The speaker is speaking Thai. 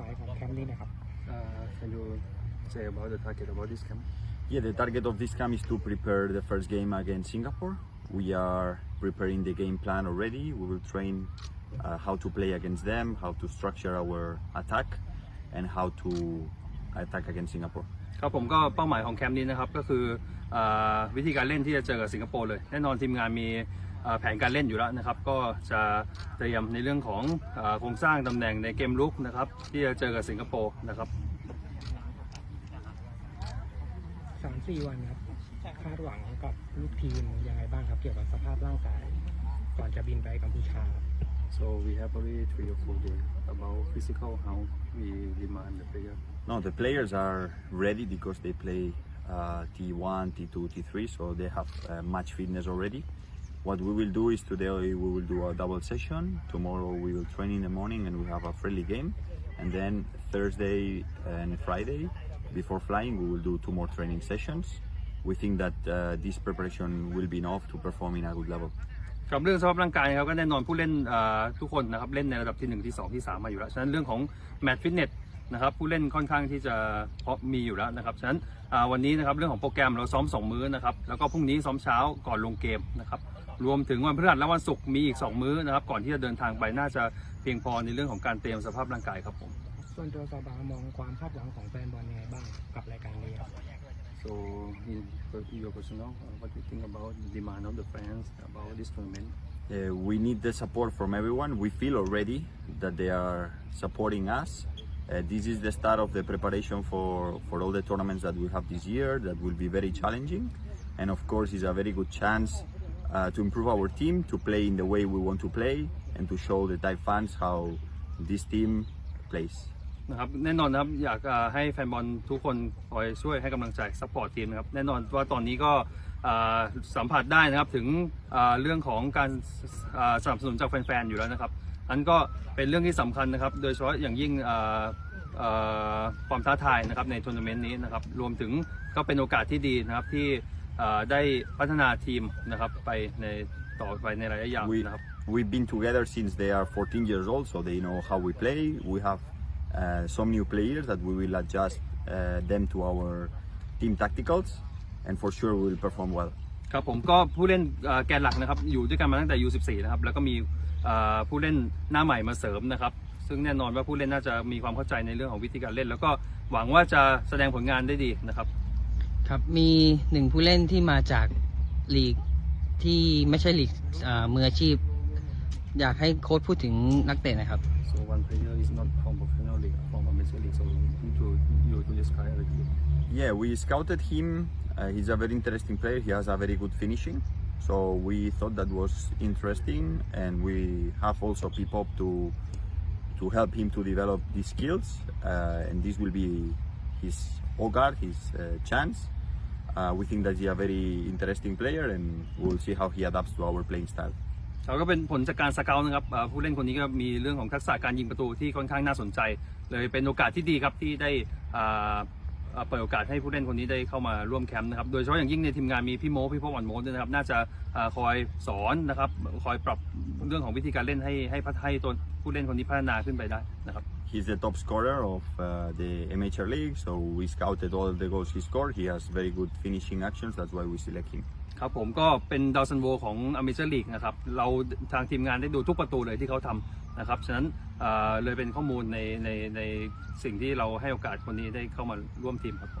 มายของแคมป์นี้นะครับ Uh, can you say about the target about this camp? Yeah, the target of this camp is to prepare the first game against Singapore. We are preparing the game plan already. We will train uh, how to play against them, how to structure our attack, and how to attack against Singapore. ครับผมก็เป้าหมายของแคมป์นี้นะครับก็คืออาวิธีการเล่นที่จะเจอกับสิงคโปร์เลย แน่นอนทีมงานมีอ่า แผนการเล่นอยู่แล้วนะครับ ก็จะเตรียมในเรื่องของอาโครงสร้างตำแหน่งในเกมลุกนะครับ ที่จะเจอกับสิงคโปร์นะครับสามสี่วันครับคาดหวังกับลูกทีมยังไงบ้างครับ เกี่ยวกับสภาพร่างกาย ก่อนจะบินไปกัมพูชาครับ so we have already three or four days about physical how we demand the player No, the players are ready because they play uh, T1, T2, T3, so they have uh, much fitness already. What we will do is today we will do a double session. Tomorrow we will train in the morning and we have a friendly game. And then Thursday and Friday, before flying, we will do two more training sessions. We think that uh, this preparation will be enough to perform in a good level. ครับเรื่องสภาพร่างกายครับก็แน่นอนผู้เล่นทุกคนนะครับเล่นในระดับที่ 1 ที่ 2 ที่ 3 มาอยู่แล้ว ฉะนั้นเรื่องของแมตช์ฟิตเนสนะครับผู้เล่นค่อนข้างที่จะเพราะมีอยู่แล้วนะครับฉะนั้นวันนี้นะครับเรื่องของโปรแกรมเราซ้อม 2 มื้อนะครับแล้วก็พรุ่งนี้ซ้อมเช้าก่อนลงเกมนะครับ รวมถึงวันพฤหัสและวันศุกร์มีอีก 2 มื้อนะครับ ก่อนที่จะเดินทางไปน่าจะเพียงพอในเรื่องของการเตรียมสภาพร่างกายครับผม ส่วนตัวซาบามองความคาดหวังของแฟนบอลยังไงบ้างกับรายการนี้ครับ so in your personal what do you think about the demand of the fans about this tournament Uh, we need the support from everyone. We feel already that they are supporting us. Uh, this is the start of the preparation for, for all the tournaments that we have this year that will be very challenging. And of course, it's a very good chance uh, to improve our team, to play in the way we want to play, and to show the Thai fans how this team plays. นะครับแน่นอนนะครับอยากอ่าให้แฟนบอลทุกคนคอยช่วยให้กำลังใจซัพพอร์ตทีมนะครับแน่นอนว่าตอนนี้ก็อ่าสัมผัสได้นะครับถึงอ่าเรื่องของการอ่าสนับสนุนจากแฟนๆอยู่แล้วนะครับอันก็เป็นเรื่องที่สำคัญนะครับโดยเฉพาะอย่างยิ่งอ่าอ่าความท้าทายนะครับในทัวร์นาเมนต์นี้นะครับรวมถึงก็เป็นโอกาสที่ดีนะครับที่ ได้พัฒนาทีมนะครับไปในต่อไปในระยะยาว We, นะครับ we've been together since they are 14 years old, so they know how we play. We have uh, some new players that we will adjust uh, them to our team tacticals, and for sure we will perform well. ครับผมก็ผู้เล่นเอ่อแกนหลักนะครับอยู่ด้วยกันมาตั้งแต่ U14 นะครับแล้วก็มีเอ่อผู้เล่นหน้าใหม่มาเสริมนะครับ ซึ่งแน่นอนว่าผู้เล่นน่าจะมีความเข้าใจในเรื่องของวิธีการเล่น แล้วก็หวังว่าจะแสดงผลงานได้ดีนะครับ ครับ มีหนึ่งผู้เล่นที่มาจากลีกที่ไม่ใช่ลีกอ่ามืออาชีพ อยากให้โค้ชพูดถึงนักเตะหนะครับ so one player is not from professional league from amateur league so to you to describe a little bit Yeah, we scouted him. Uh, he's a very interesting player. He has a very good finishing. So we thought that was interesting, and we have also people to to help him to develop these skills. Uh, and this will be his Ogard, his uh, chance. Uh, we think that he's a very interesting player, and we'll see how he adapts to our playing style. เราก็เป็นผลจากการสเกลนะครับอ่อผู้เล่นคนนี้ก็มีเรื่องของทักษะการยิงประตูที่ค่อนข้างน่าสนใจ เลยเป็นโอกาสที่ดีครับที่ได้อ่าเอ่อเปิดโอกาสให้ผู้เล่นคนนี้ได้เข้ามาร่วมแคมป์นะครับ โดยเฉพาะอย่างยิ่งในทีมงานมีพี่โมพี่พบวันโมด้วยนะครับ น่าจะอ่าคอยสอนนะครับ คอยปรับเรื่องของวิธีการเล่นให้ให้พัฒให้ตัวผู้เล่นคนนี้พัฒนาขึ้นไปได้นะครับ He's the top scorer of uh, the MHR league, so we scouted all the goals he scored. He has very good finishing actions. That's why we select him. ครับผมก็เป็นดาวซันโวของอเมเจอร์ลีกนะครับ เราทางทีมงานได้ดูทุกประตูเลยที่เขาทำนะครับ ฉะนั้นเอ่อเลยเป็นข้อมูลในในในสิ่งที่เราให้โอกาสคนนี้ได้เข้ามาร่วมทีมครับผม